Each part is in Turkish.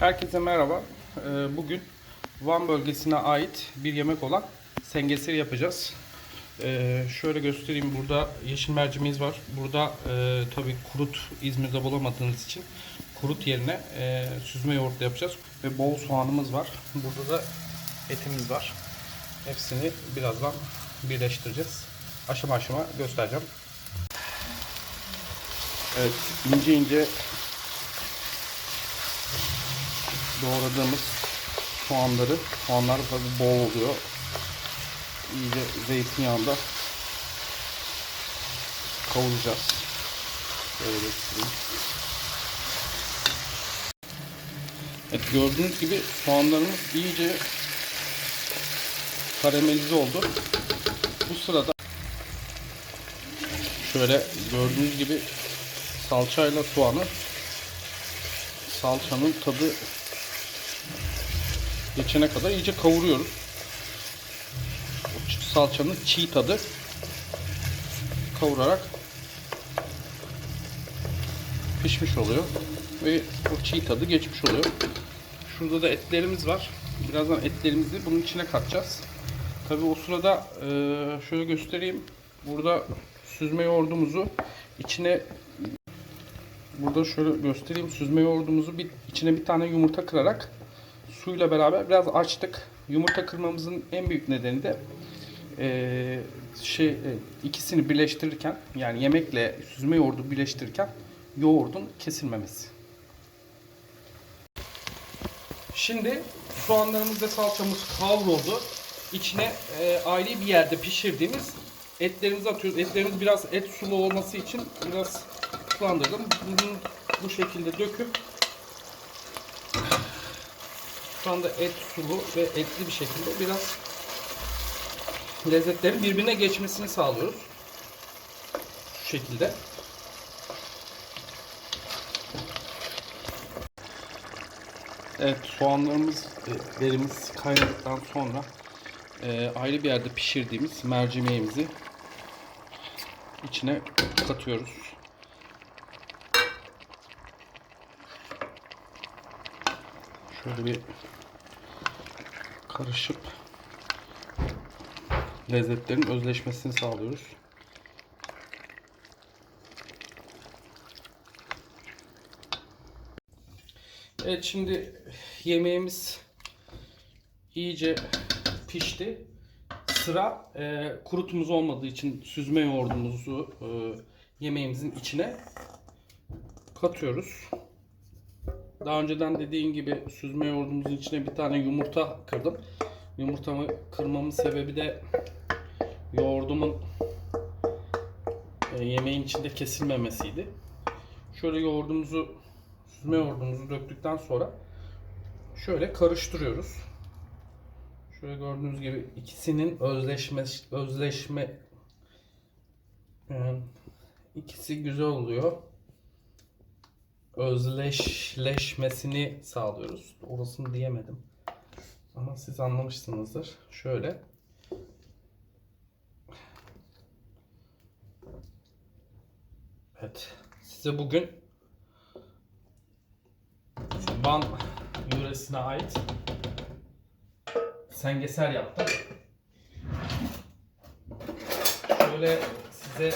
Herkese merhaba. Ee, Bugün Van bölgesine ait bir yemek olan sengeseri yapacağız. Ee, Şöyle göstereyim. Burada yeşil mercimeğimiz var. Burada e, tabii kurut İzmir'de bulamadığınız için kurut yerine e, süzme yoğurtla yapacağız. Ve bol soğanımız var. Burada da etimiz var. Hepsini birazdan birleştireceğiz. Aşama aşama göstereceğim. Evet, ince ince doğradığımız soğanları, soğanlar tabii bol oluyor. İyice zeytinyağında kavuracağız. Böyle. Evet gördüğünüz gibi soğanlarımız iyice karamelize oldu. Bu sırada şöyle gördüğünüz gibi salçayla soğanı salçanın tadı geçene kadar iyice kavuruyoruz. O salçanın çiğ tadı kavurarak pişmiş oluyor ve o çiğ tadı geçmiş oluyor. Şurada da etlerimiz var. Birazdan etlerimizi bunun içine katacağız. Tabi o sırada eee, şöyle göstereyim. Burada süzme yoğurdumuzu içine burada şöyle göstereyim. Süzme yoğurdumuzu bir içine bir tane yumurta kırarak suyla beraber biraz açtık. Yumurta kırmamızın en büyük nedeni de eee, şey e, ikisini birleştirirken yani yemekle süzme yoğurdu birleştirirken yoğurdun kesilmemesi. Şimdi soğanlarımız ve salçamız kavruldu. İçine e, ayrı bir yerde pişirdiğimiz etlerimizi atıyoruz. Etlerimiz biraz et sulu olması için biraz sulandırdım. Bunu bu şekilde döküp şu anda et sulu ve etli bir şekilde biraz lezzetlerin birbirine geçmesini sağlıyoruz. Şu şekilde. Evet soğanlarımız, e, derimiz kaynadıktan sonra e, ayrı bir yerde pişirdiğimiz mercimeğimizi içine katıyoruz. Şöyle bir karışıp lezzetlerin özleşmesini sağlıyoruz. Evet şimdi yemeğimiz iyice pişti. Sıra e, kurutumuz olmadığı için süzme yoğurdumuzu e, yemeğimizin içine katıyoruz. Daha önceden dediğim gibi süzme yoğurdumuzun içine bir tane yumurta kırdım. Yumurtamı kırmamın sebebi de yoğurdumun e, yemeğin içinde kesilmemesiydi. Şöyle yoğurdumuzu süzme yoğurdumuzu döktükten sonra şöyle karıştırıyoruz. Şöyle gördüğünüz gibi ikisinin özleşme özleşme yani ikisi güzel oluyor. Özleşleşmesini sağlıyoruz. Orasını diyemedim. Ama siz anlamışsınızdır. Şöyle Evet. Size bugün Van yöresine ait sengeser yaptım. Şöyle size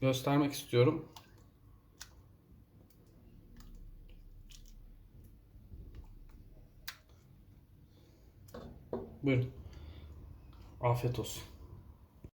göstermek istiyorum. Buyurun. Afiyet olsun.